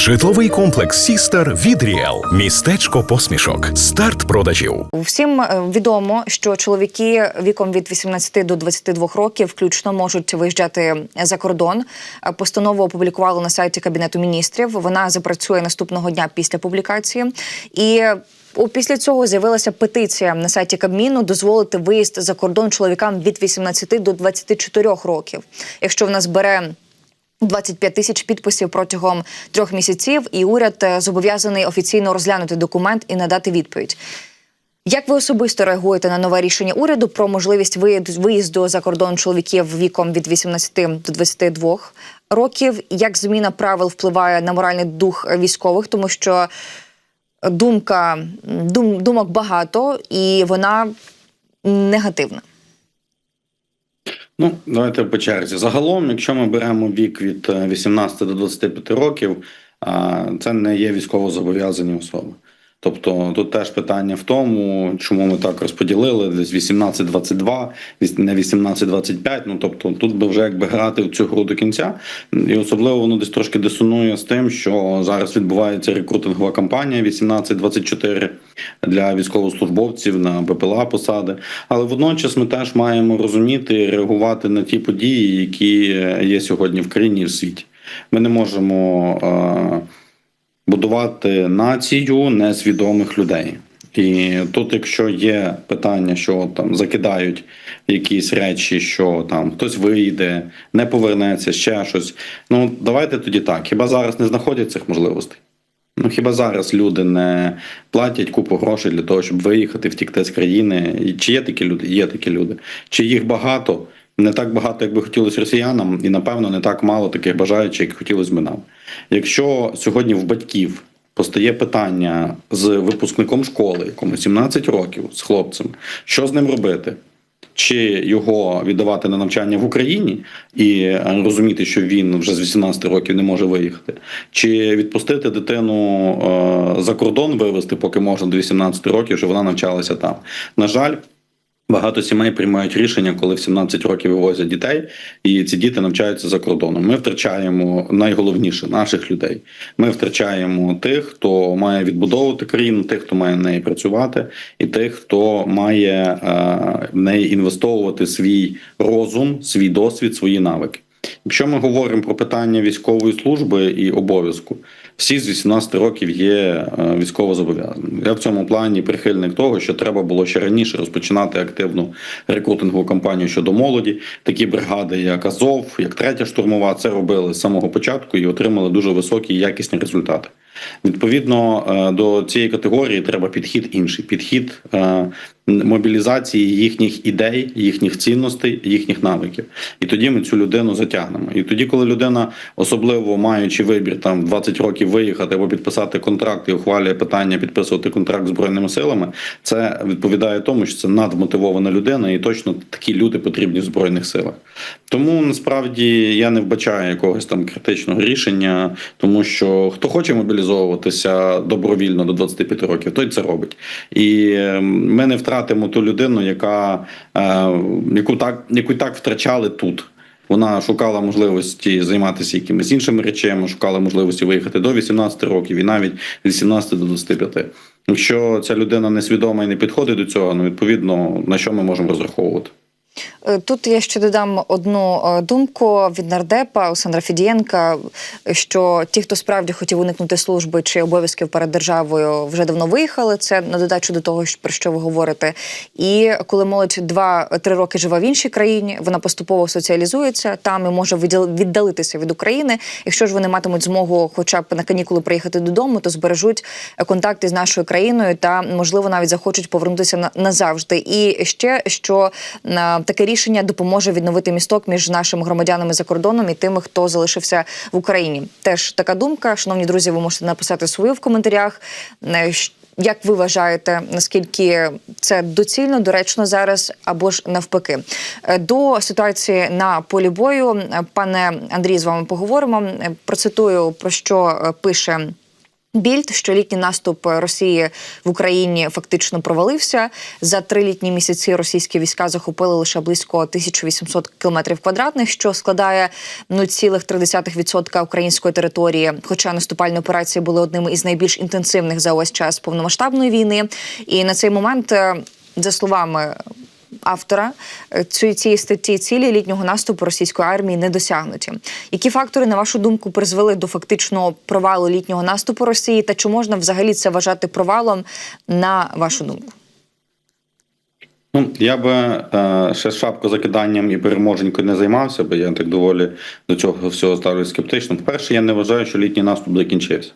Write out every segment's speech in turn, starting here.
Житловий комплекс Сістер від Ріел. Містечко посмішок. Старт продажів. Всім е, відомо, що чоловіки віком від 18 до 22 років включно можуть виїжджати за кордон. Е, Постанову опублікували на сайті Кабінету міністрів. Вона запрацює наступного дня після публікації. І о, після цього з'явилася петиція на сайті Кабміну дозволити виїзд за кордон чоловікам від 18 до 24 років. Якщо в нас бере 25 тисяч підписів протягом трьох місяців, і уряд е, зобов'язаний офіційно розглянути документ і надати відповідь. Як ви особисто реагуєте на нове рішення уряду про можливість виїзду- за кордон чоловіків віком від 18 до 22 років? Як зміна правил впливає на моральний дух військових? Тому що думка дум, думок багато і вона негативна. Ну, давайте по черзі. Загалом, якщо ми беремо вік від е, 18 до 25 років, це не є військово зобов'язані особи. Тобто тут теж питання в тому, чому ми так розподілили десь 18-22, віс- не 18-25. Ну тобто тут би вже якби грати в цю гру до кінця, і особливо воно десь трошки дисонує з тим, що зараз відбувається рекрутингова кампанія 18-24 для військовослужбовців на БПЛА посади. Але водночас ми теж маємо розуміти і реагувати на ті події, які е, є сьогодні в країні і в світі. Ми не можемо. Будувати націю несвідомих людей. І тут, якщо є питання, що там закидають якісь речі, що там хтось вийде, не повернеться, ще щось. Ну давайте тоді так. Хіба зараз не знаходять цих можливостей? Ну хіба зараз люди не платять купу грошей для того, щоб виїхати, втікти з країни? Чи є такі люди? Є такі люди. Чи їх багато? Не так багато, як би хотілося росіянам, і напевно не так мало таких бажаючих, як хотілося б нам. Якщо сьогодні в батьків постає питання з випускником школи, якому 17 років, з хлопцем, що з ним робити? Чи його віддавати на навчання в Україні і розуміти, що він вже з 18 років не може виїхати, чи відпустити дитину е, за кордон вивезти, поки можна до 18 років, щоб вона навчалася там. На жаль. Багато сімей приймають рішення, коли в 17 років вивозять дітей, і ці діти навчаються за кордоном. Ми втрачаємо найголовніше наших людей. Ми втрачаємо тих, хто має відбудовувати країну, тих, хто має в неї працювати, і тих, хто має е, в неї інвестовувати свій розум, свій досвід, свої навики. Якщо ми говоримо про питання військової служби і обов'язку, всі з 18 років є е, військово зобов'язані. Я в цьому плані прихильник того, що треба було ще раніше розпочинати активну рекрутингову кампанію щодо молоді. Такі бригади, як Азов, як третя штурмова, це робили з самого початку і отримали дуже високі якісні результати. Відповідно е, до цієї категорії треба підхід інший підхід е, мобілізації їхніх ідей, їхніх цінностей, їхніх навиків. І тоді ми цю людину затягнемо. І тоді, коли людина, особливо маючи вибір там 20 років виїхати або підписати контракт і ухвалює питання підписувати контракт з збройними силами, це відповідає тому, що це надмотивована людина, і точно такі люди потрібні в збройних силах. Тому насправді я не вбачаю якогось там критичного рішення, тому що хто хоче мобілізовуватися добровільно до 25 років, той це робить. І е, ми не втратимо ту людину, яка е, яку так яку так втрачали тут. Вона шукала можливості займатися якимись іншими речами, шукала можливості виїхати до 18 років і навіть від 18 до 25. Якщо ця людина несвідома і не підходить до цього, ну відповідно на що ми можемо розраховувати? Е, Тут я ще додам одну е, думку від нардепа Олександра Фідієнка, що ті, хто справді хотів уникнути служби чи обов'язків перед державою, вже давно виїхали. Це на додачу до того, про що ви говорите. І коли молодь 2-3 роки живе в іншій країні, вона поступово соціалізується там і може віддалитися від України. Якщо ж вони матимуть змогу, хоча б на канікули приїхати додому, то збережуть е, контакти з нашою країною та можливо навіть захочуть повернутися на назавжди. І ще що е, таке рішення допоможе відновити місток між нашими громадянами за кордоном і тими, хто залишився в Україні. Теж така думка. Шановні друзі, ви можете написати свою в коментарях. Е, Як ви вважаєте, наскільки це доцільно, доречно зараз або ж навпаки? Е, До ситуації на полі бою, е, пане Андрій, з вами поговоримо. Процитую про що пише Більд, що літній наступ Росії в Україні фактично провалився. За три літні місяці російські війська захопили лише близько 1800 кілометрів квадратних, що складає 0,3% української території. Хоча наступальні операції були одними із найбільш інтенсивних за ось час повномасштабної війни. І на цей момент, е, за словами автора е, цієї статті цілі літнього наступу російської армії не досягнуті. Які фактори, на вашу думку, призвели до фактичного провалу літнього наступу Росії? Та чи можна взагалі це вважати провалом на вашу думку? Ну, я би е, ще шапкозакиданням і переможенькою не займався, бо я так доволі до цього всього ставлюсь скептично. По-перше, я не вважаю, що літній наступ закінчився.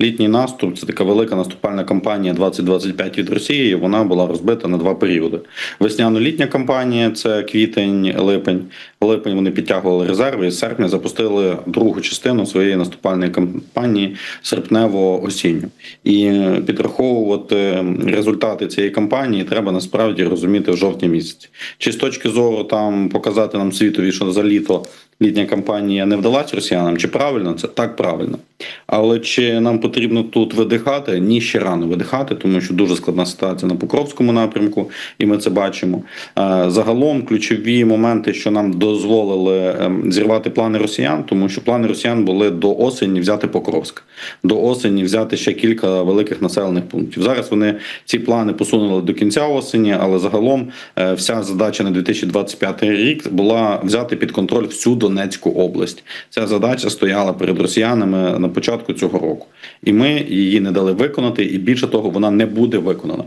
Літній наступ це така велика наступальна кампанія 2025 від Росії. Вона була розбита на два періоди. Весняно-літня кампанія це квітень, липень. Липень вони підтягували резерви і з серпня запустили другу частину своєї наступальної кампанії серпнево-осінню. І підраховувати результати цієї кампанії треба насправді розуміти в жовтні місяці. Чи з точки зору там показати нам світові, що за літо літня кампанія не вдалась росіянам, чи правильно це так правильно. Але чи нам потрібно тут видихати? Ні, ще рано видихати, тому що дуже складна ситуація на Покровському напрямку, і ми це бачимо. Е, Загалом ключові моменти, що нам дозволили ем, зірвати плани росіян, тому що плани росіян були до осені взяти Покровськ, до осені взяти ще кілька великих населених пунктів. Зараз вони ці плани посунули до кінця осені, але загалом е, вся задача на 2025 рік була взяти під контроль всю Донецьку область. Ця задача стояла перед росіянами на початку цього року, і ми її не дали виконати. І більше того, вона не буде виконана.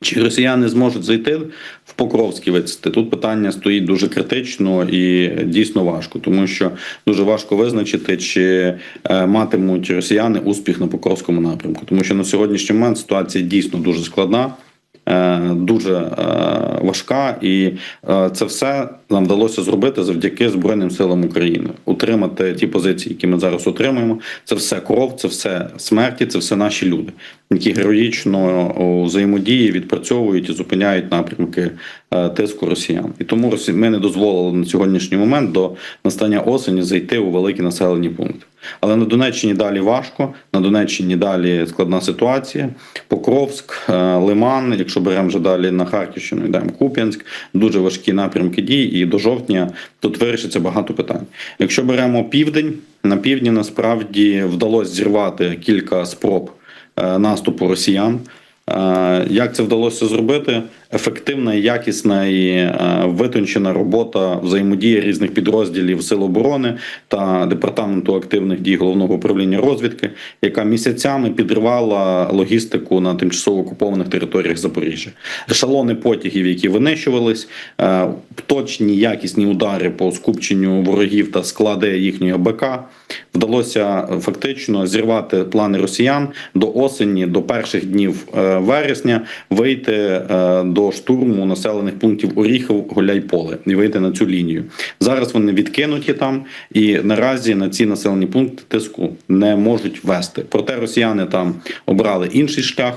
Чи росіяни зможуть зайти в Покровський вицести? Тут питання стоїть дуже критично і дійсно важко, тому що дуже важко визначити, чи е, матимуть росіяни успіх на Покровському напрямку, тому що на сьогоднішній момент ситуація дійсно дуже складна. Дуже е, важка, і е, це все нам вдалося зробити завдяки Збройним силам України. Утримати ті позиції, які ми зараз отримуємо. Це все кров, це все смерті, це все наші люди, які героїчно взаємодії відпрацьовують і зупиняють напрямки е, тиску росіян. І тому ми не дозволили на сьогоднішній момент до настання осені зайти у великі населені пункти. Але на Донеччині далі важко. На Донеччині далі складна ситуація. Покровськ, Лиман. Якщо беремо вже далі на Харківщину, йдемо Куп'янськ, дуже важкі напрямки дій. І до жовтня тут вирішиться багато питань. Якщо беремо південь, на півдні насправді вдалося зірвати кілька спроб е, наступу росіян. Е, Як це вдалося зробити? Ефективна, якісна і е, витончена робота взаємодії різних підрозділів Сил оборони та департаменту активних дій головного управління розвідки, яка місяцями підривала логістику на тимчасово окупованих територіях Запоріжжя. Ешелони потягів, які винищувались, е, точні якісні удари по скупченню ворогів та склади їхньої БК. Вдалося фактично зірвати плани росіян до осені, до перших днів е, вересня, вийти е, до штурму населених пунктів Оріхов, Гуляйполе і вийти на цю лінію. Зараз вони відкинуті там, і наразі на ці населені пункти тиску не можуть вести. Проте росіяни там обрали інший шлях.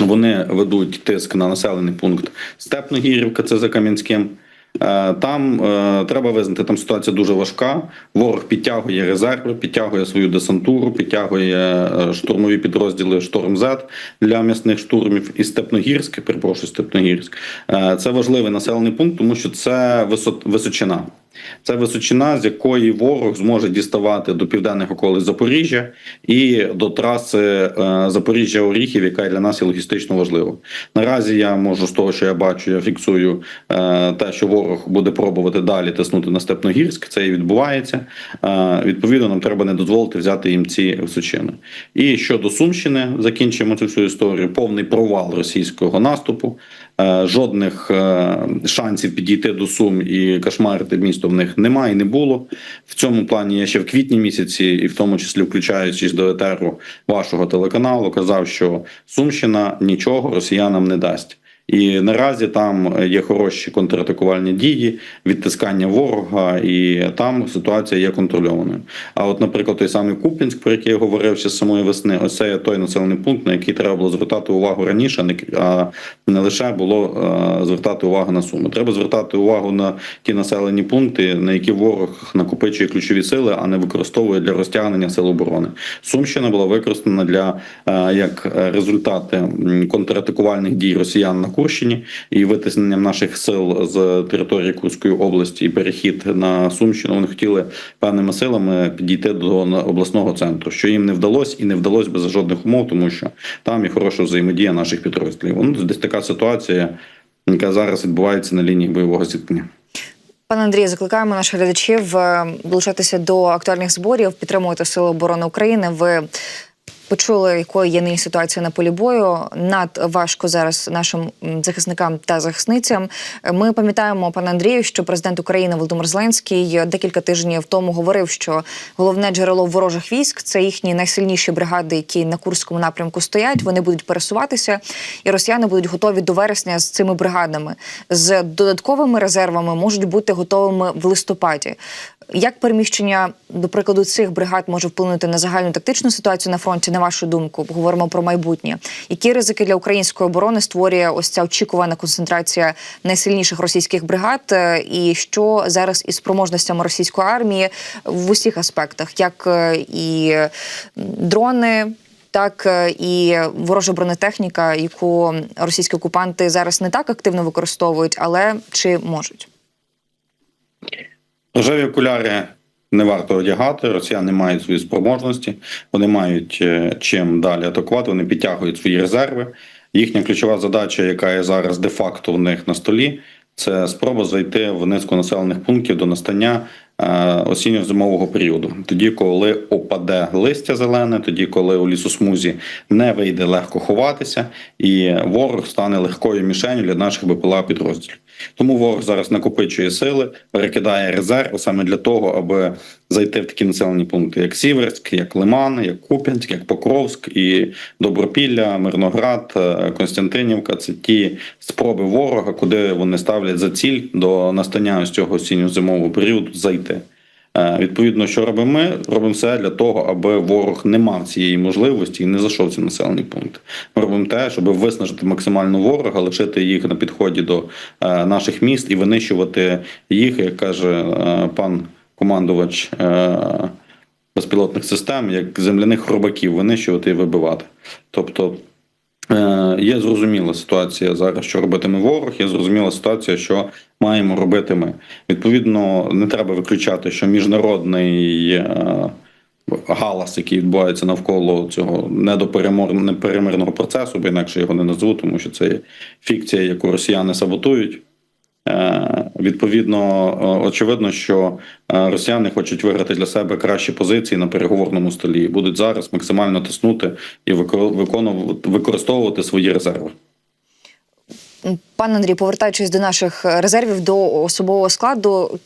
Вони ведуть тиск на населений пункт Степногірівка, це за Кам'янським. Е, Там е, треба визнати, там ситуація дуже важка. Ворог підтягує резерви, підтягує свою десантуру, підтягує е, штурмові підрозділи Шторм З для м'ясних штурмів. І Степногірськ, перепрошую, Степногірськ. Це важливий населений пункт, тому що це височина. Це височина, з якої ворог зможе діставати до південних околиць Запоріжжя і до траси е, Запоріжжя-Оріхів, яка для нас є логістично важлива. Наразі я можу з того, що я бачу, я фіксую е, те, що ворог буде пробувати далі тиснути на Степногірськ. Це і відбувається. Е, Відповідно, нам треба не дозволити взяти їм ці височини. І щодо Сумщини, закінчимо цю всю історію. Повний провал російського наступу. Е, Жодних е, шансів підійти до Сум і кошмарити місто в них немає і не було. В цьому плані я ще в квітні місяці, і в тому числі включаючись до етеру вашого телеканалу, казав, що Сумщина нічого росіянам не дасть. І наразі там є хороші контратакувальні дії, відтискання ворога, і там ситуація є контрольованою. А от, наприклад, той самий Куп'янськ, про який я говорив ще з самої весни, ось це той населений пункт, на який треба було звертати увагу раніше, а не лише було е, звертати увагу на суми. Треба звертати увагу на ті населені пункти, на які ворог накопичує ключові сили, а не використовує для розтягнення сил оборони. Сумщина була використана для е, як результати контратакувальних дій росіян на Курщині і витисненням наших сил з території Курської області і перехід на Сумщину. Вони хотіли певними силами підійти до обласного центру, що їм не вдалося і не вдалося без жодних умов, тому що там є хороша взаємодія наших підрозділів. Ну, десь така ситуація, яка зараз відбувається на лінії бойового зіткнення. Пане Андрію, закликаємо наших глядачів е, долучатися до актуальних зборів, підтримувати Сили оборони України. Ви почули, якою є нині ситуація на полі бою. Над важко зараз нашим захисникам та захисницям. Ми пам'ятаємо, пане Андрію, що президент України Володимир Зеленський декілька тижнів тому говорив, що головне джерело ворожих військ це їхні найсильніші бригади, які на курському напрямку стоять. Вони будуть пересуватися, і росіяни будуть готові до вересня з цими бригадами. З додатковими резервами можуть бути готовими в листопаді. Як переміщення, до прикладу, цих бригад може вплинути на загальну тактичну ситуацію на фронті? На вашу думку, говоримо про майбутнє. Які ризики для української оборони створює ось ця очікувана концентрація найсильніших російських бригад? Е, І що зараз із спроможностями російської армії в усіх аспектах, як е, і дрони, так е, і ворожа бронетехніка, яку російські окупанти зараз не так активно використовують, але чи можуть? Рожеві окуляри не варто одягати. Росіяни мають свої спроможності, вони мають е, чим далі атакувати. Вони підтягують свої резерви. Їхня ключова задача, яка є зараз де-факто в них на столі, це спроба зайти в низку населених пунктів до настання осінньо-зимового періоду. Тоді, коли опаде листя зелене, тоді, коли у лісосмузі не вийде легко ховатися, і ворог стане легкою мішенью для наших БПЛА підрозділів. Тому ворог зараз накопичує сили, перекидає резерв саме для того, аби зайти в такі населені пункти, як Сіверськ, як Лиман, як Куп'янськ, як Покровськ і Добропілля, Мирноград, е, Константинівка. Це ті спроби ворога, куди вони ставлять за ціль до настання ось цього осінньо-зимового періоду зайти. Е, Відповідно, що робимо ми? Робимо все для того, аби ворог не мав цієї можливості і не зайшов ці населені пункти. Ми робимо те, щоб виснажити максимально ворога, лишити їх на підході до е, наших міст і винищувати їх, як каже пан командувач е, безпілотних систем, як земляних хробаків, винищувати і вибивати. Тобто Е, Є зрозуміла ситуація зараз, що робитиме ворог. Є зрозуміла ситуація, що маємо робити ми. Відповідно, не треба виключати, що міжнародний е, галас, який відбувається навколо цього неперемирного процесу, бо інакше його не назву, тому що це є фікція, яку росіяни саботують. Е, Відповідно, е, очевидно, що е, росіяни хочуть виграти для себе кращі позиції на переговорному столі будуть зараз максимально тиснути і виконувати використовувати свої резерви. Пане Андрій, повертаючись до наших резервів, до особового складу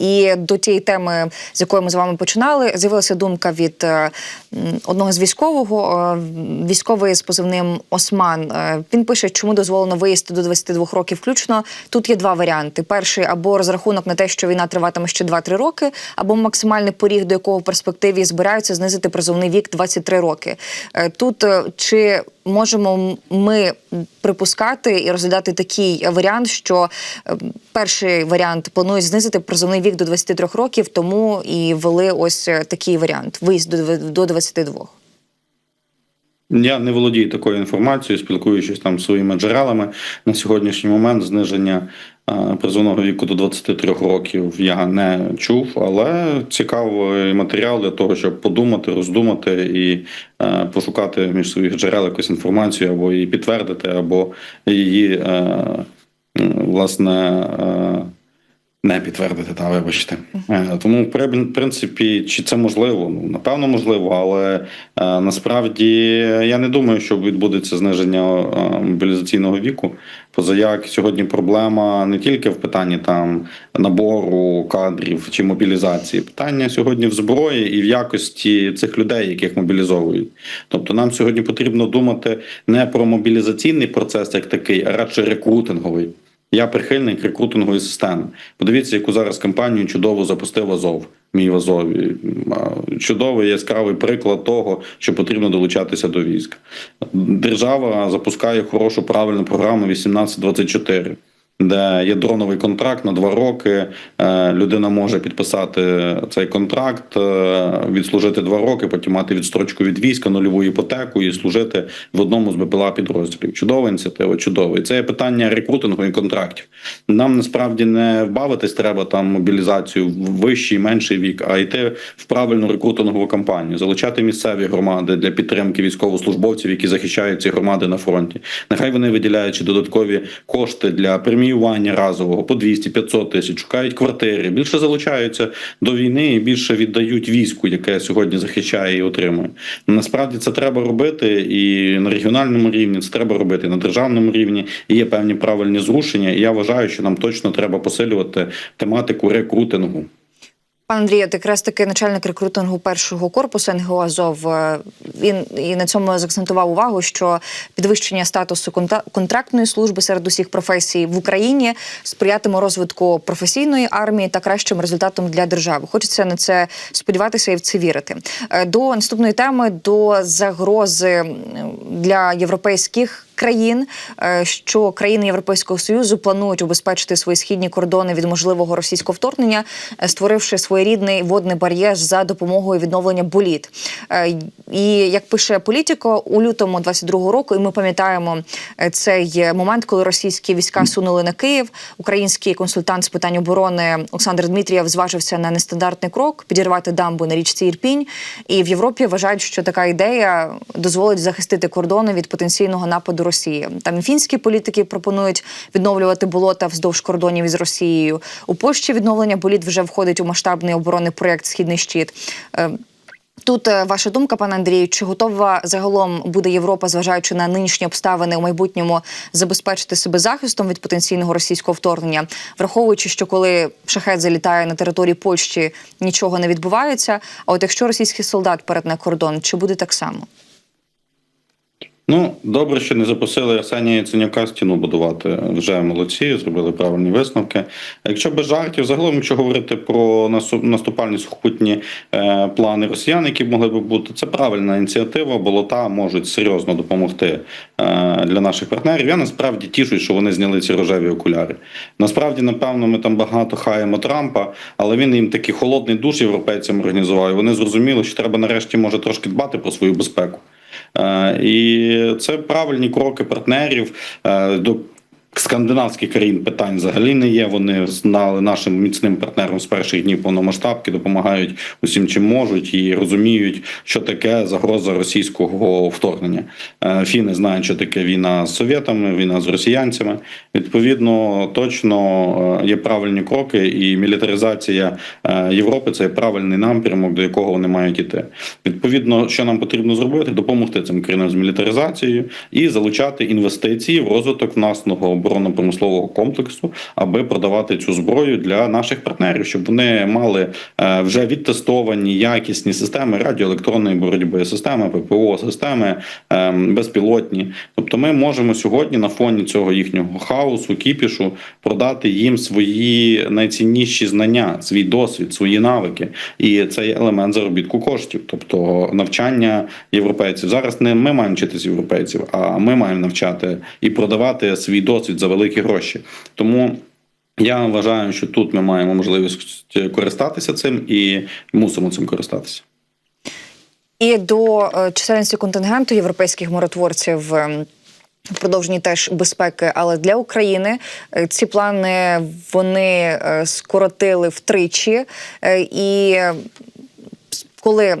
і до тієї теми, з якої ми з вами починали, з'явилася думка від е, одного з військового, е, військовий з позивним Осман. Е, Він пише, чому дозволено виїзд до 22 років включно. Тут є два варіанти: перший або розрахунок на те, що війна триватиме ще 2-3 роки, або максимальний поріг, до якого в перспективі збираються знизити призовний вік 23 роки. Тут чи можемо ми припускати і розглядати такий варіант, що е, перший варіант планують знизити призовний вік до 23 років, тому і ввели ось е, такий варіант виїзд до до 22. Я не володію такою інформацією, спілкуючись там своїми джерелами на сьогоднішній момент зниження е, призовного віку до 23 років я не чув, але цікавий матеріал для того, щоб подумати, роздумати і е, пошукати між своїх джерел якусь інформацію або її підтвердити, або її власне. Не підтвердити, та вибачте. Е, Тому, в при- принципі, чи це можливо? Ну, напевно, можливо, але е, насправді я не думаю, що відбудеться зниження е, мобілізаційного віку. Поза як сьогодні проблема не тільки в питанні там набору кадрів чи мобілізації, питання сьогодні в зброї і в якості цих людей, яких мобілізовують. Тобто, нам сьогодні потрібно думати не про мобілізаційний процес як такий, а радше рекрутинговий. Я прихильник рекрутингової системи. Подивіться, яку зараз кампанію чудово запустив Азов. Мій в Азові. Чудовий яскравий приклад того, що потрібно долучатися до військ. Держава запускає хорошу правильну програму 1824, де є дроновий контракт на два роки. Е, Людина може підписати цей контракт, е, відслужити два роки, потім мати відстрочку від війська, нульову іпотеку і служити в одному з БПЛА підрозділів. Чудова ініціатива, чудова. І це є питання рекрутингу і контрактів. Нам насправді не вбавитись треба там мобілізацію в вищий, менший вік, а йти в правильну рекрутингову кампанію, залучати місцеві громади для підтримки військовослужбовців, які захищають ці громади на фронті. Нехай вони виділяють ще додаткові кошти для преміювання разового по 200-500 тисяч, шукають квартири, більше залучаються до війни і більше віддають війську, яке сьогодні захищає і отримує. Насправді це треба робити і на регіональному рівні це треба робити, і на державному рівні і є певні правильні зрушення. І я вважаю, що нам точно треба посилювати тематику рекрутингу. Пан Андрій, якраз таки начальник рекрутингу першого корпусу НГО Азов. е, Він і на цьому закцентував увагу, що підвищення статусу контрактної служби серед усіх професій в Україні сприятиме розвитку професійної армії та кращим результатом для держави. Хочеться на це сподіватися і в це вірити. Е, До наступної теми до загрози для європейських. Країн, е, що країни Європейського союзу планують убезпечити свої східні кордони від можливого російського вторгнення, е, створивши своєрідний водний бар'єр за допомогою відновлення боліт. Е, І як пише політико, у лютому 22-го року, і ми пам'ятаємо цей момент, коли російські війська сунули на Київ. Український консультант з питань оборони Олександр Дмитрієв зважився на нестандартний крок підірвати дамбу на річці Ірпінь. І в Європі вважають, що така ідея дозволить захистити кордони від потенційного нападу Росії. Там фінські політики пропонують відновлювати болота вздовж кордонів із Росією. У Польщі відновлення боліт вже входить у масштабний оборонний проєкт Східний щит. Е, Тут е, ваша думка, пане Андрію, чи готова загалом буде Європа, зважаючи на нинішні обставини у майбутньому, забезпечити себе захистом від потенційного російського вторгнення, враховуючи, що коли шахет залітає на території Польщі, нічого не відбувається. А от якщо російський солдат перетне кордон, чи буде так само? Ну, добре, що не запустили Арсенія Яценюка стіну будувати. Вже молодці, зробили правильні висновки. Якщо без жартів, загалом, якщо говорити про наступальні сухопутні е, плани росіян, які могли би бути, це правильна ініціатива. Болота можуть серйозно допомогти е, для наших партнерів. Я насправді тішусь, що вони зняли ці рожеві окуляри. Насправді, напевно, ми там багато хаємо Трампа, але він їм такий холодний душ європейцям організував. і Вони зрозуміли, що треба нарешті може трошки дбати про свою безпеку. Е, І це правильні кроки партнерів е, до. Скандинавських країн питань взагалі не є. Вони знали нашим міцним партнерам з перших днів повномасштабки, допомагають усім, чим можуть, і розуміють, що таке загроза російського вторгнення. Е, Фіни знають, що таке війна з совєтами, війна з росіянцями. Відповідно, точно е, є правильні кроки, і мілітаризація е, Європи це правильний напрямок, до якого вони мають іти. Відповідно, що нам потрібно зробити, допомогти цим країнам з мілітаризацією і залучати інвестиції в розвиток власного оборонно-промислового комплексу, аби продавати цю зброю для наших партнерів, щоб вони мали е, вже відтестовані якісні системи радіоелектронної боротьби, системи ППО, системи е, безпілотні. Тобто, ми можемо сьогодні на фоні цього їхнього хаосу, кіпішу продати їм свої найцінніші знання, свій досвід, свої навики, і це є елемент заробітку коштів, тобто навчання європейців. Зараз не ми маємо вчитися європейців, а ми маємо навчати і продавати свій досвід за великі гроші. Тому. Я вважаю, що тут ми маємо можливість користатися цим і мусимо цим користатися. І до е, чисельності контингенту європейських миротворців. ем, В продовженні теж безпеки, але для України е, ці плани вони е, скоротили втричі, і коли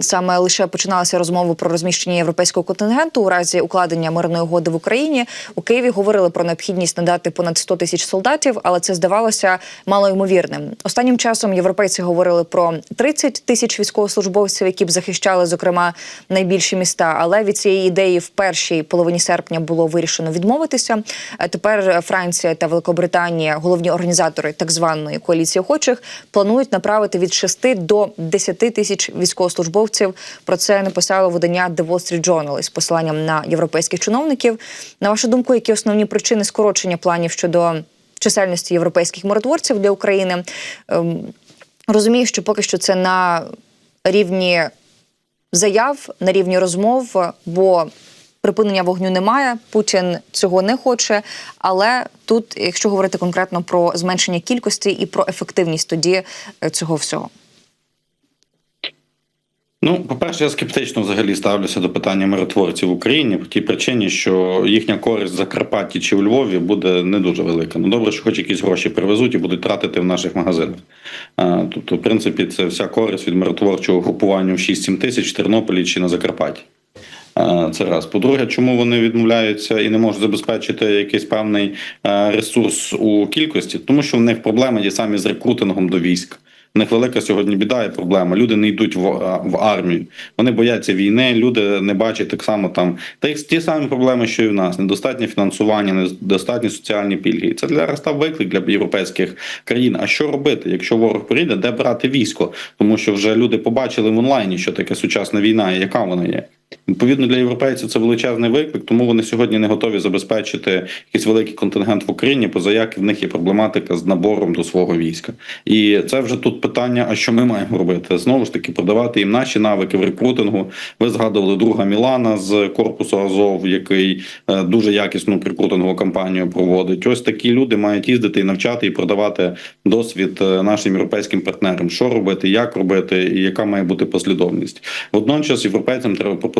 саме лише починалися розмови про розміщення європейського контингенту у разі укладення мирної угоди в Україні, у Києві говорили про необхідність надати понад 100 тисяч солдатів, але це здавалося малоймовірним. Останнім часом європейці говорили про 30 тисяч військовослужбовців, які б захищали, зокрема, найбільші міста. Але від цієї ідеї в першій половині серпня було вирішено відмовитися. А Тепер Франція та Великобританія, головні організатори так званої коаліції охочих, планують направити від 6 до 10 тисяч військовослужбовців. Про це написало видання The Wall Street Journal із посиланням на європейських чиновників. На вашу думку, які основні причини скорочення планів щодо чисельності європейських миротворців для України? Ем, Розумію, що поки що це на рівні заяв, на рівні розмов, бо припинення вогню немає. Путін цього не хоче. Але тут, якщо говорити конкретно про зменшення кількості і про ефективність тоді е, цього всього. Ну, по-перше, я скептично взагалі ставлюся до питання миротворців в Україні по тій причині, що їхня користь в Закарпатті чи у Львові буде не дуже велика. Ну добре, що хоч якісь гроші привезуть і будуть тратити в наших магазинах. А, Тобто, в принципі, це вся користь від миротворчого групування в 6-7 тисяч в Тернополі чи на Закарпатті. Це раз. По-друге, чому вони відмовляються і не можуть забезпечити якийсь певний ресурс у кількості, тому що в них проблеми є самі з рекрутингом до військ. В них велика сьогодні біда і проблема. Люди не йдуть в, в армію. Вони бояться війни. Люди не бачать так само там. Та їх ті самі проблеми, що і в нас: недостатнє фінансування, недостатні соціальні пільги. Це для став виклик для європейських країн. А що робити, якщо ворог прийде, де брати військо? Тому що вже люди побачили в онлайні, що таке сучасна війна і яка вона є. Відповідно для європейців це величезний виклик, тому вони сьогодні не готові забезпечити якийсь великий контингент в Україні, поза як в них є проблематика з набором до свого війська. І це вже тут питання: а що ми маємо робити? Знову ж таки, продавати їм наші навики в рекрутингу. Ви згадували друга Мілана з корпусу Азов, який е, дуже якісну рекрутингову кампанію проводить. Ось такі люди мають їздити і навчати і продавати досвід е, нашим європейським партнерам, що робити, як робити, і яка має бути послідовність. Водночас європейцям треба пропонувати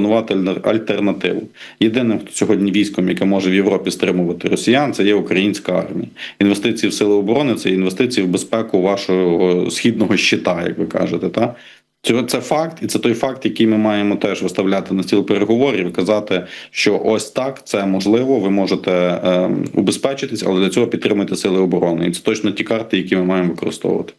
альтернативу. Єдиним хто сьогодні військом, яке може в Європі стримувати росіян, це є українська армія. Інвестиції в сили оборони це інвестиції в безпеку вашого східного щита, як ви кажете. Та це факт, і це той факт, який ми маємо теж виставляти на стіл переговорів казати, що ось так це можливо. Ви можете е, убезпечитись, але для цього підтримуйте сили оборони. І це точно ті карти, які ми маємо використовувати.